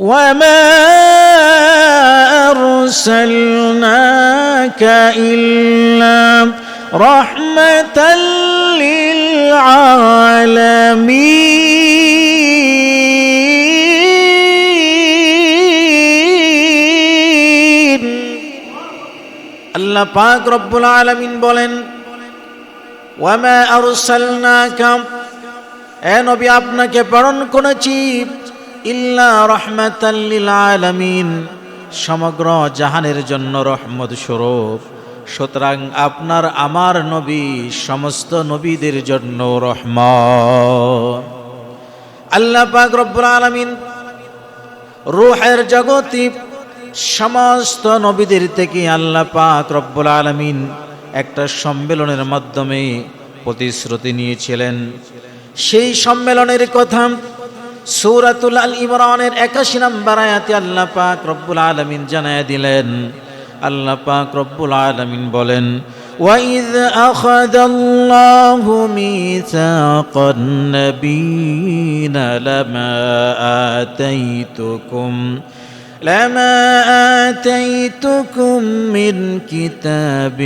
وما أرسلناك إلا رحمة للعالمين আল্লাহ পাক রব্বুল আলামিন বলেন ওয়ামা আরসালনাকা এ নবী আপনাকে প্রেরণ করেছি ইল্লা রহমাতাল লিল আলামিন। সমগ্র জাহানের জন্য রহমত স্বরূপ। সুতরাং আপনার, আমার নবী, সমস্ত নবীদের জন্য রহমত। আল্লাহ পাক রব্বুল আলামিন রুহের জগতি সমস্ত নবীদের থেকে আল্লাহ পাক রব্বুল আলামিন একটা সম্মেলনের মাধ্যমে প্রতিশ্রুতি নিয়েছিলেন। সেই সম্মেলনের কথা সূরাতুল আল ইমরানের একাশি নম্বর আয়াতে আল্লাহ পাক রব্বুল আলামিন জানায় দিলেন আল্লাহ পাক রব্বুল আলামিন বলেন وَإِذْ أَخَذَ اللَّهُ مِيثَاقَ النَّبِيِّينَ لَمَا آتَيْتُكُمْ لما آتيتكم من كتاب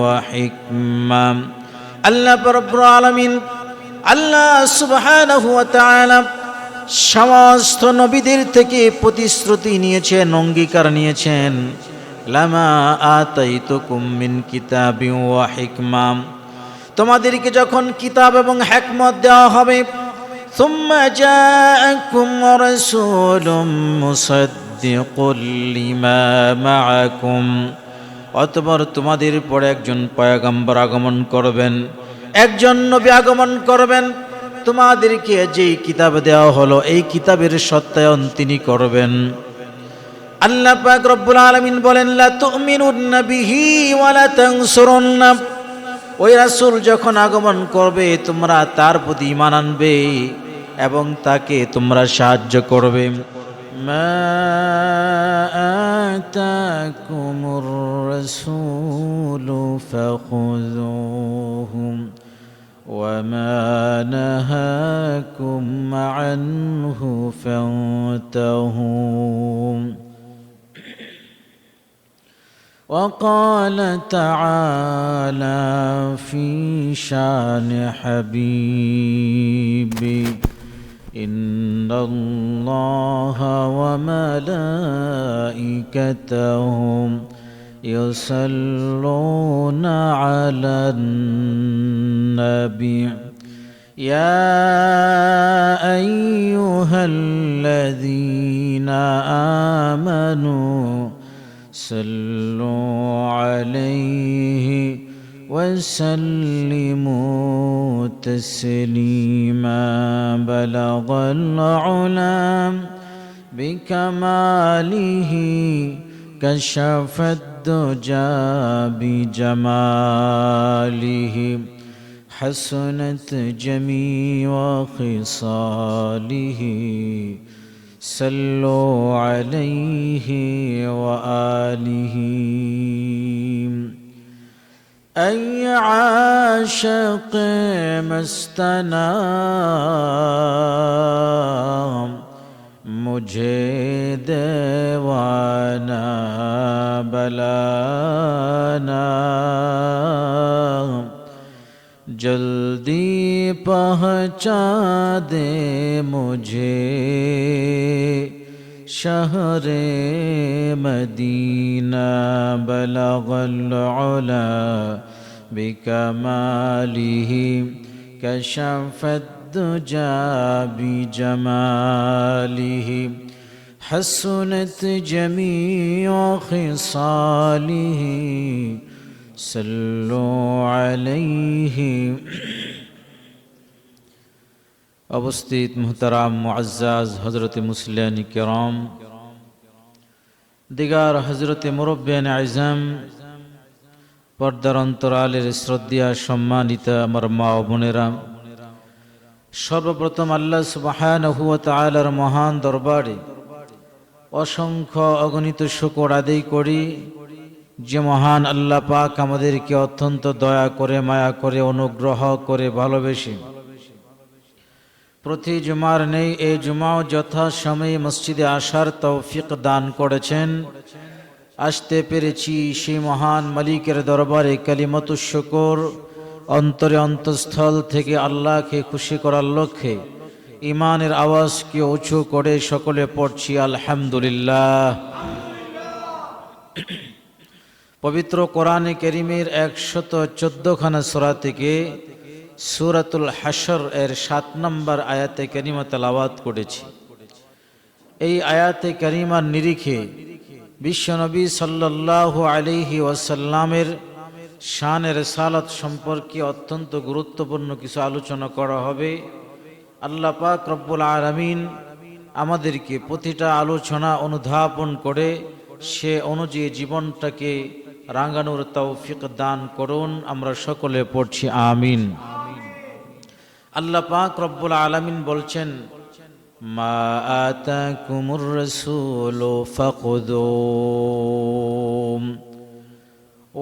وحكمة আল্লাহ রব্বুল আলামিন আল্লাহ সুবহানাহু ওয়া তাআলা সমস্ত নবীদের থেকে প্রতিশ্রুতি নিয়েছেন অঙ্গীকার নিয়েছেন লামা আতাইতুকুম মিন কিতাবি ওয়া হিকমা তোমাদেরকে যখন কিতাব এবং হেকমত দেওয়া হবে ثم جاءكم رسول مصدق لما معكم অতপর তোমাদের পরে একজন পয়গম্বর আগমন করবেন একজন নবী আগমন করবেন তোমাদেরকে যেই কিতাব দেওয়া হলো, এই কিতাবের সত্যায়ন তিনি করবেন। আল্লাহ পাক রব্বুল আলামিন বলেন, লা তুমিনুন্না বিহি ওয়া লা ওই রাসূল যখন আগমন করবে, তোমরা তার প্রতি ঈমান আনবে এবং তাকে তোমরা সাহায্য করবে। মা আতাকুমুর রাসূলু ফাখুযুহু وما نهاكم عنه فانتهوا وقال تعالى في شان حبيبي إن الله وملائكته يصلون على النبي. يا أيها الذين آمنوا صلوا عليه وسلموا تسليما. بلغ العلا بكماله كشف الدجى بجماله حسنت جميع خصاله. صلوا عليه وآله. أي عاشق مستنام मुझे देवाना बलाना जल्दी पहुँचा दे मुझे शहर मदीना बलगला بكماله كشف الدجى بجماله حسنت جميع خصاله صلوا عليه অবস্থিত মুহতারাম মুআজ্জাজ হজরত মুসলিয়ানি কেরম দিগার হজরত মুরব্বিয়ান আজম পর্দার অন্তরালের শ্রদ্ধা সম্মানিত আমার মা ও বোনেরা সর্বপ্রথম আল্লাহ সুবাহানহু তালার মহান দরবারে অসংখ্য অগণিত শুকর আদায় করি যে মহান আল্লাহ পাক আমাদেরকে অত্যন্ত দয়া করে, মায়া করে, অনুগ্রহ করে ভালোবেসে। প্রতি জুমার নেই এই জুমাও যথাসময়ে মসজিদে আসার তৌফিক দান করেছেন। আসতে পেরেছি সেই মহান মালিকের দরবারে কালিমত শুকর। অন্তরে অন্তঃস্থল থেকে আল্লাহকে খুশি করার লক্ষ্যে ইমানের আওয়াজকে উঁচু করে সকলে পড়ছি, আলহামদুলিল্লাহ। পবিত্র কোরআনে করিমের একশত চোদ্দখানা সোরা থেকে সুরাতুল হাসর এর সাত নম্বর আয়াতে করিমা তেলাওয়াত করেছি। এই আয়াতে করিমার নিরিখে বিশ্বনবী সাল্লাল্লাহু আলিহি ওয়াসাল্লামের শানের সালাত সম্পর্কে অত্যন্ত গুরুত্বপূর্ণ কিছু আলোচনা করা হবে। আল্লাহ পাক রব্বুল আলামিন আমাদেরকে প্রতিটা আলোচনা অনুধাবন করে, সে অনুযায়ী জীবনটাকে রাঙ্গানোর তৌফিক দান করুন। আমরা সকলে পড়ছি আমিন। আল্লাহ পাক রব্বুল আলামিন বলছেন, মা আতাকুমুর রাসূলু ফাখুযুম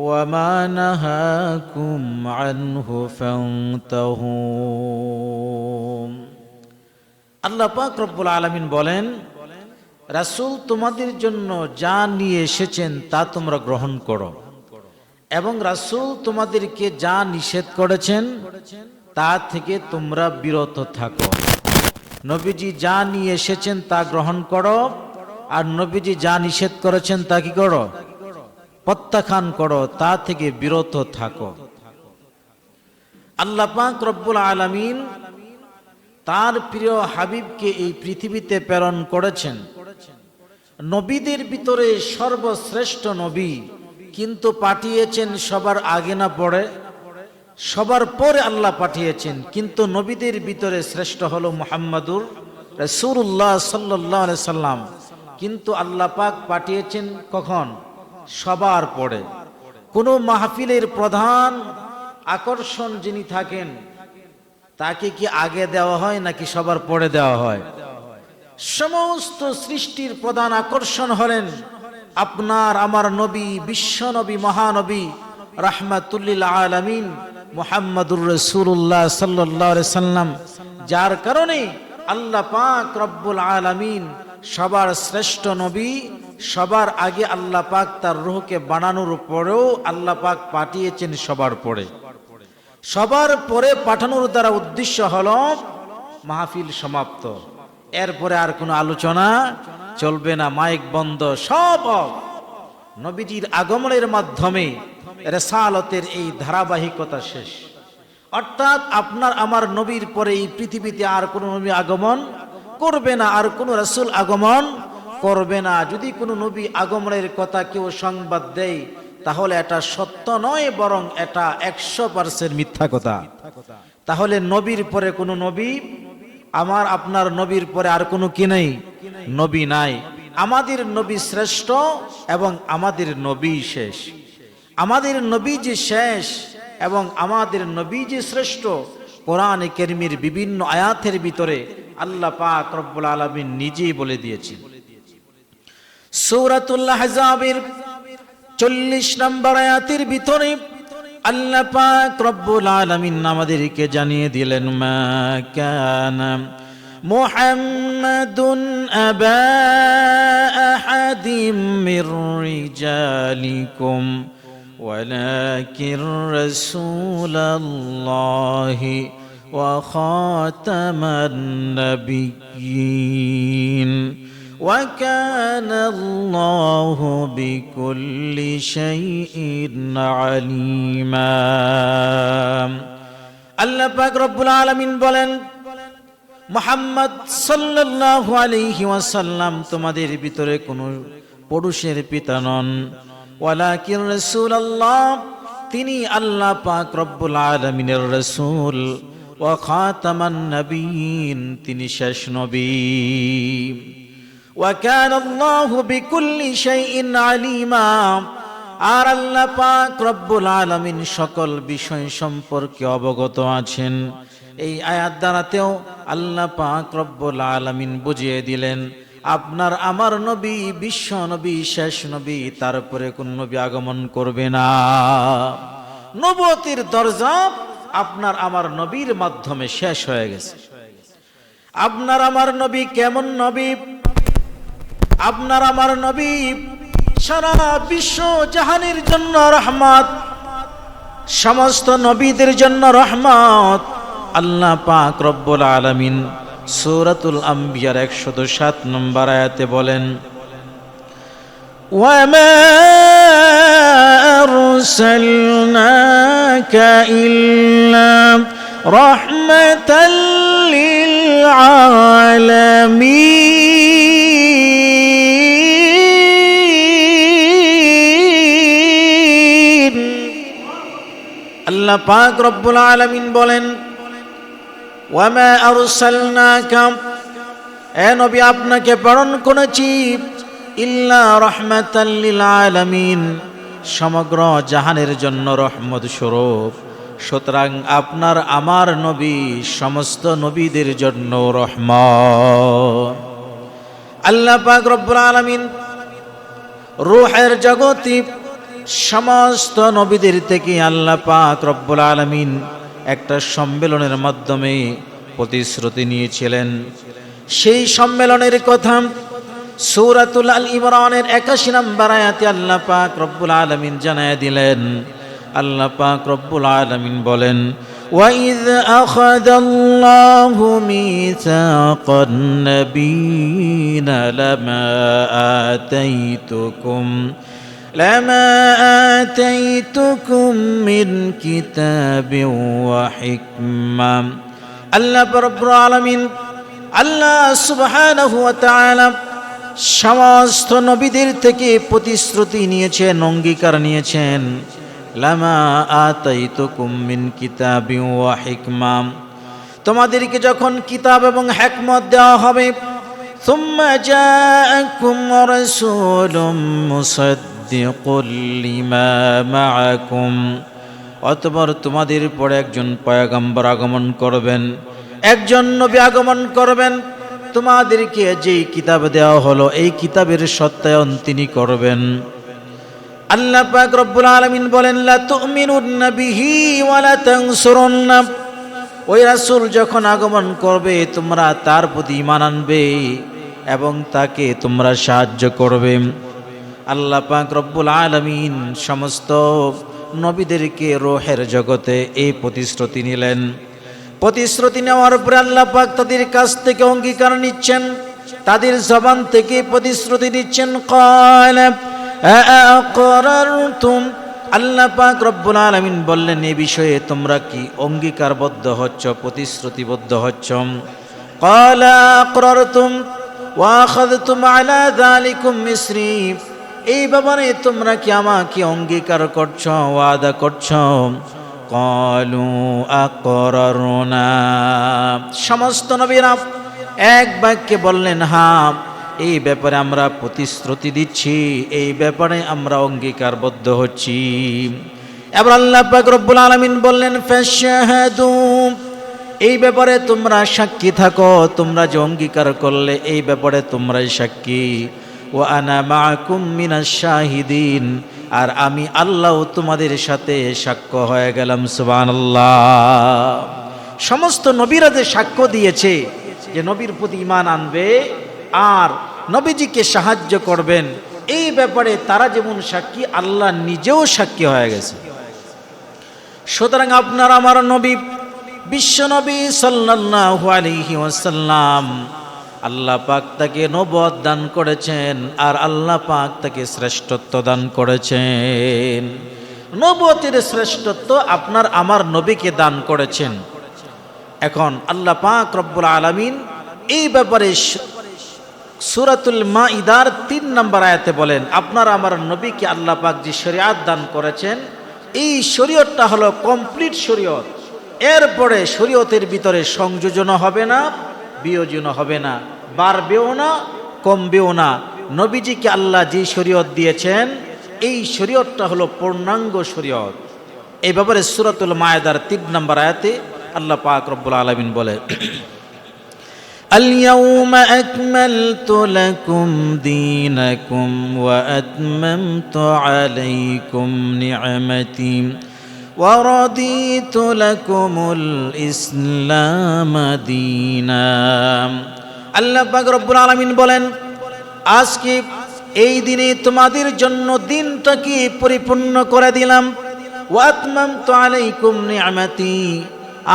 ওয়ামা নাহাকুম আনহু ফান্তাহুম আল্লাহ পাক রব্বুল আলামিন বলেন, রাসূল তোমাদের জন্য যা নিয়ে এসেছেন তা তোমরা গ্রহণ করো। এবং রাসূল তোমাদেরকে যা নিষেধ করেছেন, তা থেকে তোমরা বিরত থাকো। নবীজি যা নিয়ে এসেছেন তা গ্রহণ করো, আর নবীজি যা নিষেধ করেছেন তা কি করো? প্রত্যাখ্যান করো, তা থেকে বিরত থাকো। আল্লাহ পাক রব্বুল আলামিন তার প্রিয় হাবিবকে এই পৃথিবীতে প্রেরণ করেছেন। নবীদের ভিতরে সর্বশ্রেষ্ঠ নবী কিন্তু পাঠিয়েছেন সবার আগে না পড়ে সবার পরে আল্লাহ পাঠিয়েছেন, কিন্তু নবীদের ভিতরে শ্রেষ্ঠ হলো মুহাম্মাদুর রসুল্লাহ সাল্লাহ সাল্লাম। কিন্তু আল্লাহ পাক পাঠিয়েছেন কখন? সবার পরে। কোনো মাহফিলের প্রধান আকর্ষণ যিনি থাকেন, তাকে কি আগে দেওয়া হয় নাকি সবার পরে দেওয়া হয়? সমস্ত সৃষ্টির প্রধান আকর্ষণ হলেন আপনার, আমার নবী, বিশ্ব নবী, মহানবী, রাহমাতুল্লিল আলামিন মোহাম্মদুর রসুল্লাহ সাল্লাহ সাল্লাম, যার কারণে আল্লাহ পাক রব্বুল আলামিন সবার শ্রেষ্ঠ নবী সবার আগে আল্লাহ পাক তার রুহকে বানানোর পরেও আল্লাহ পাক পাঠিয়েছেন সবার পরে। সবার পরে পাঠানোর দ্বারা উদ্দেশ্য হল মাহফিল সমাপ্ত। এরপরে আর কোনো আলোচনা চলবে না, মাইক বন্ধ, সব। নবীজির আগমনের মাধ্যমে রেসালতের এই ধারাবাহিকতা শেষ। অর্থাৎ আপনার আমার নবীর পরে এই পৃথিবীতে আর কোনো নবী আগমন করবে না, আর কোনো রাসূল আগমন করবে না। যদি কোনো নবী আগমনের কথা কেউ সংবাদ দেয়, তাহলে এটা সত্য নয়, বরং এটা একশো পার্সেন্ট মিথ্যা কথা। তাহলে নবীর পরে কোনো নবী, আমার, আপনার নবীর পরে আর কোনো কি নেই? নবী নাই। আমাদের নবী শ্রেষ্ঠ এবং আমাদের নবী শেষ। আমাদের নবী যে শেষ এবং আমাদের নবী যে শ্রেষ্ঠ, কোরআন কেরমির বিভিন্ন আয়াতের ভিতরে আল্লাহ পাক রব্বুল আলমিন নিজেই বলে দিয়েছেন। সৌরাতুল্লাহ হাজাবের চল্লিশ নম্বর আয়াতের ভিতরে আল্লাহ পাক রব্বুল আলামিন আমাদেরকে জানিয়ে দিলেন মা কানা মুহাম্মাদুন আবা আহাদিম মির রিজালিকুম ولكن رسول الله وخاتم النبيين وكان الله بكل شيء عليما আল্লাহ পাক রব্বুল আলামিন বলেন মোহাম্মদ সাল্লাল্লাহু আলাইহি ওয়াসাল্লাম তোমাদের ভিতরে কোনো পুরুষের পিতা নন ওয়ালাকিন রাসূলুল্লাহ তিনি আল্লাহ পাক রব্বুল আলামিনের রাসূল ওয়া খাতামান নবীন তিনি শেষ নবী وكان الله بكل شيء عليما আর আল্লাহ পাক রব্বুল আলামিন সকল বিষয় সম্পর্কে অবগত আছেন এই আয়াত দ্বারাতেও আল্লাহ পাক রব্বুল আলামিন বুঝিয়ে দিলেন আপনার আমার নবী বিশ্ব নবী শেষ নবী তারপরে কোন নবী আগমন করবে না নবতির দরজা আপনার আমার নবীর মাধ্যমে শেষ হয়ে গেছে আপনার আমার নবী কেমন নবী আপনার আমার নবী সারা বিশ্ব জাহানের জন্য রহমত সমস্ত নবীদের জন্য রহমত আল্লাহ পাক রব্বুল আলামিন সূরাতুল আম্বিয়ার একশত সাত নম্বর আয়াতে বলেন وما أرسلناك إلا رحمة للعالمين আল্লাহ পাক রব্বুল আলামিন বলেন এ নবী, আপনাকে প্রেরণ করেছি ইল্লা রহমাতাল লিল আলামিন, সমগ্র জাহানের জন্য রহমত স্বরূপ। সুতরাং আপনার, আমার নবী, সমস্ত নবীদের জন্য রহমত। আল্লাহ পাক রব্বুল আলামিন রুহের জগতি সমস্ত নবীদের থেকে আল্লাহ পাক রব্বুল আলামিন একটা সম্মেলনের মাধ্যমে প্রতিশ্রুতি নিয়েছিলেন সেই সম্মেলনের কথা সূরাতুল আল ইমরানের একাশি নম্বর আয়াতে আল্লাহ পাক রব্বুল আলামিন জানায় দিলেন আল্লাহ পাক রব্বুল আলামিন বলেন وَإِذْ أَخَذَ اللَّهُ مِيثَاقَ النَّبِيِّينَ لَمَا آتَيْتُكُمْ لما آتيتكم من كتاب وحكمة আল্লাহ রব্বুল আলামিন আল্লাহ সুবহানাহু ওয়া তাআলা সমস্ত নবীদের থেকে প্রতিশ্রুতি নিয়েছেন অঙ্গীকার নিয়েছেন লামা আতাইতুকুম মিন কিতাবি ওয়া হিকমা তোমাদেরকে যখন কিতাব এবং হেকমত দেওয়া হবে ثم جاءكم رسول মুসাদ্দিকুল লিমা মাআকুম। অতঃপর তোমাদের পরে একজন পয়গম্বর আগমন করবেন। একজন নবী আগমন করবেন। তোমাদেরকে যেই কিতাব দেওয়া হলো, এই কিতাবের সত্যায়ন তিনি করবেন। আল্লাহ পাক রব্বুল আলামিন বলেন, লা তুমিনুন বিহি ওয়ালা তানসুরুন ওই রাসূল যখন আগমন করবে, তোমরা তার প্রতি ঈমান আনবে এবং তাকে তোমরা সাহায্য করবে। আল্লাহ পাক রব্বুল আলমিন সমস্ত নবীদেরকে রোহের জগতে এই প্রতিশ্রুতি নিলেন। প্রতিশ্রুতি নেওয়ার পরে আল্লাহ পাক তাদের কাছ থেকে অঙ্গীকার নিচ্ছেন। তাদের জবান থেকে প্রতিশ্রুতি দিচ্ছেন আল্লাহ পাক রব্বুল আলমিন বললেন, এ বিষয়ে তোমরা কি অঙ্গীকারবদ্ধ হচ্ছ, প্রতিশ্রুতিবদ্ধ হচ্ছ? কলা করতুম ওয়াখাদতুম আলা দালিকুম মিশ্রী এই ব্যাপারে তোমরা কি আমাকে অঙ্গীকার করছ, ওয়াদা করছ? কলু আকরনা সমস্ত নবীরা এক বাক্যে বললেন হ্যাঁ এই ব্যাপারে আমরা প্রতিশ্রুতি দিচ্ছি, এই ব্যাপারে আমরা অঙ্গীকারবদ্ধ হচ্ছি। এবার আল্লাহ রব্বুল আলামিন বললেন এই ব্যাপারে তোমরা সাক্ষী থাকো, তোমরা যে অঙ্গীকার করলে, এই ব্যাপারে তোমরাই সাক্ষী। ও আনা মিনাশ শাহিদিন। আর আমি আল্লাহ তোমাদের সাথে সাক্ষ্য হয়ে গেলাম, সুবহানাল্লাহ। সমস্ত নবীরা যে সাক্ষ্য দিয়েছে, যে নবীর প্রতি ইমান আনবে, আর নবীজিকে সাহায্য করবেন, এই ব্যাপারে তারা যেমন সাক্ষী, আল্লাহ নিজেও সাক্ষী হয়ে গেছে। সুতরাং আপনার আমার নবী বিশ্বনবী সাল্লাল্লাহু আলাইহি ওয়াসাল্লাম আল্লাহ পাক তাকে নবদ দান করেছেন আর আল্লাহ পাক তাকে শ্রেষ্ঠত্ব দান করেছেন। নবতের শ্রেষ্ঠত্ব আপনার আমার নবীকে দান করেছেন। এখন আল্লাহ পাক রব্বুল আলামিন এই ব্যাপারে সুরাতুল মা ইদার তিন নম্বর আয়াতে বলেন, আপনার আমার নবীকে আল্লাহ পাক যে শরিয়াত দান করেছেন, এই শরীয়তটা হলো কমপ্লিট শরীয়ত। এরপরে শরীয়তের ভিতরে সংযোজন হবে না বিয়োজন হবে না বাড়বেও না কমবেও না নবীজিকে আল্লাহ যে শরীয়ত দিয়েছেন এই শরীয়তটা হলো পূর্ণাঙ্গ শরীয়ত এই ব্যাপারে সুরাতুল মায়েদার তিন নম্বর আয়াতে আল্লাহ পাক রব্বুল আলমিন বলে اليوم أكملت لكم دينكم وأتممت عليكم نعمتي ورضيت لكم الإسلام دينا আল্লাহ পাক রব্বুল আলামিন বলেন আজকে এই দিনে তোমাদের জন্য দিনটাকে পরিপূর্ণ করে দিলাম ওয়াতমামতু আলাইকুম নিআমাতি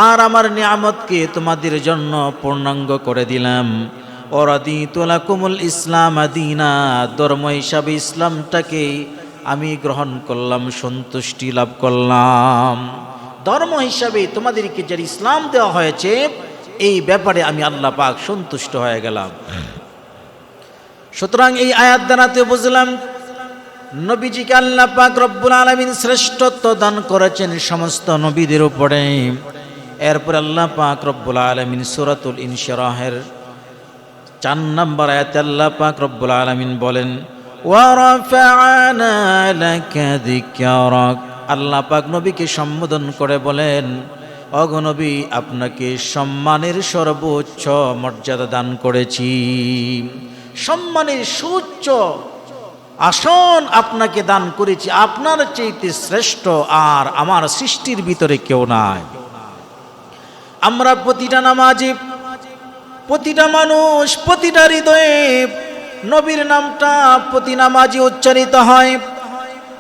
আর আমার নিয়ামতকে তোমাদের জন্য পূর্ণাঙ্গ করে দিলাম ওরাদিতু লাকুমুল ইসলাম আদিনা ধর্ম হিসাবে ইসলামটাকে আমি গ্রহণ করলাম, সন্তুষ্টি লাভ করলাম। ধর্ম হিসাবে তোমাদেরকে যে ইসলাম দেওয়া হয়েছে, এই ব্যাপারে আমি আল্লাহ পাক সন্তুষ্ট হয়ে গেলাম। সুতরাং এই আয়াত দানাতে বুঝলাম, নবীজিকে আল্লাহ পাক রব্বুল আলমিন শ্রেষ্ঠত্ব দান করেছেন সমস্ত নবীদের উপরে। এরপর আল্লাহ পাক রব্বুল আলমিন সুরাতুল ইনশরাহের চার নম্বর আয়াতে আল্লাহ পাক রব্বুল আলমিন বলেন আল্লাহ পাক নবীকে সম্বোধন করে বলেন অগনবী আপনাকে সম্মানের সর্বোচ্চ মর্যাদা দান করেছি। সম্মানের সুউচ্চ আসন আপনাকে দান করেছি। আপনার চাইতে শ্রেষ্ঠ আর আমার সৃষ্টির ভিতরে কেউ নাই। আমরা প্রতিটা নামাজি, প্রতিটা মানুষ, প্রতিটা হৃদয়ে নবীর নামটা প্রতি নামাজি উচ্চারিত হয়।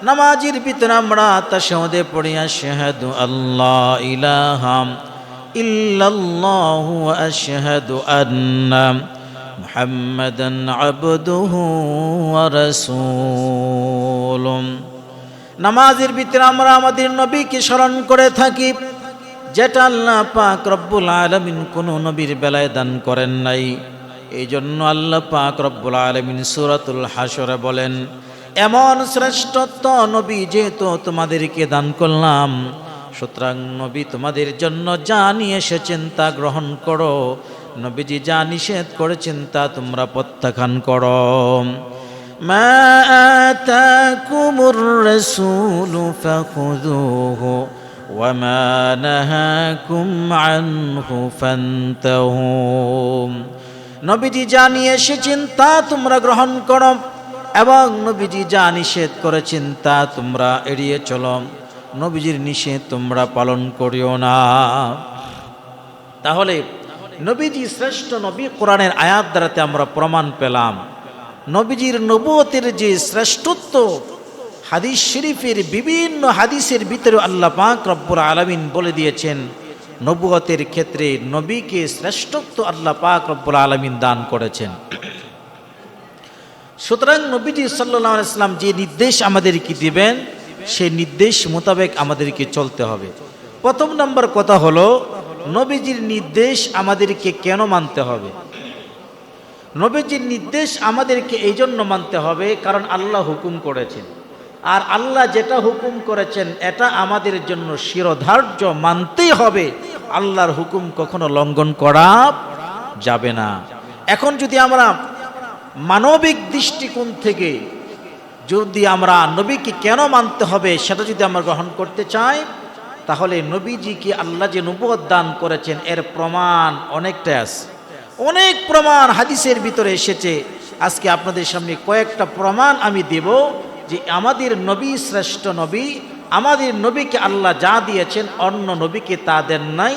নামাজির ভিতরে আমরা তা সহদে পড়িয়া শাহাদু আল্লাহ ইলাহাম ইল্লাল্লাহু আশহাদু আন্না মুহাম্মাদান আবদুহু ওয়া রাসূলুম নামাজের ভিতরে আমরা আমাদের নবীকে স্মরণ করে থাকি, যেটা আল্লাহ পাক রব্বুল আলমিন কোনো নবীর বেলায় দান করেন নাই। এই জন্য আল্লাহ পাক রব্বুল আলমিন সুরাতুল হাসরে বলেন এমন শ্রেষ্ঠত্ব নবী যেহেতু তোমাদেরকে দান করলাম সুতরাং নবী তোমাদের জন্য যা নিয়ে এসেছেন তা গ্রহণ করো নবীজি যা নিষেধ করেছেন তা তোমরা প্রত্যাখ্যান করো মা আতাকুমুর রাসূলু ফাখুযুহু وما نهاكم عنه فانتهوا নবীজি যা নিয়ে এসেছেন তা তোমরা গ্রহণ করো এবং নবীজি যা নিষেধ করেছেন তা তোমরা এড়িয়ে চলো। নবীজির নিষেধ তোমরা পালন করিও না। তাহলে নবীজি শ্রেষ্ঠ নবী কোরআনের আয়াত দ্বারাতে আমরা প্রমাণ পেলাম। নবীজির নবুয়তের যে শ্রেষ্ঠত্ব, হাদিস শরীফের বিভিন্ন হাদিসের ভিতরে আল্লাহ পাক রব্বুর আলমিন বলে দিয়েছেন নবুয়তের ক্ষেত্রে নবীকে শ্রেষ্ঠত্ব আল্লাহ পাক রব্বুর আলমিন দান করেছেন। সুতরাং নবীজি সাল্লাহ ইসলাম যে নির্দেশ আমাদেরকে দিবেন সেই নির্দেশ মোতাবেক আমাদেরকে চলতে হবে। প্রথম নম্বর কথা হলো, নবীজির নির্দেশ আমাদেরকে কেন মানতে হবে? নবীজির নির্দেশ আমাদেরকে এই জন্য মানতে হবে কারণ আল্লাহ হুকুম করেছেন। আর আল্লাহ যেটা হুকুম করেছেন, এটা আমাদের জন্য শিরোধার্য, মানতেই হবে। আল্লাহর হুকুম কখনো লঙ্ঘন করা যাবে না। এখন যদি আমরা মানবিক দৃষ্টিকোণ থেকে যদি আমরা নবীকে কেন মানতে হবে, সেটা যদি আমরা গ্রহণ করতে চাই, তাহলে নবীজিকে আল্লাহ যে নবুয়ত দান করেছেন, এর প্রমাণ অনেকটা আছে। অনেক প্রমাণ হাদিসের ভিতরে এসেছে। আজকে আপনাদের সামনে কয়েকটা প্রমাণ আমি দেব। যে আমাদের নবী শ্রেষ্ঠ নবী, আমাদের নবীকে আল্লাহ যা দিয়েছেন, অন্য নবীকে তা দেন নাই।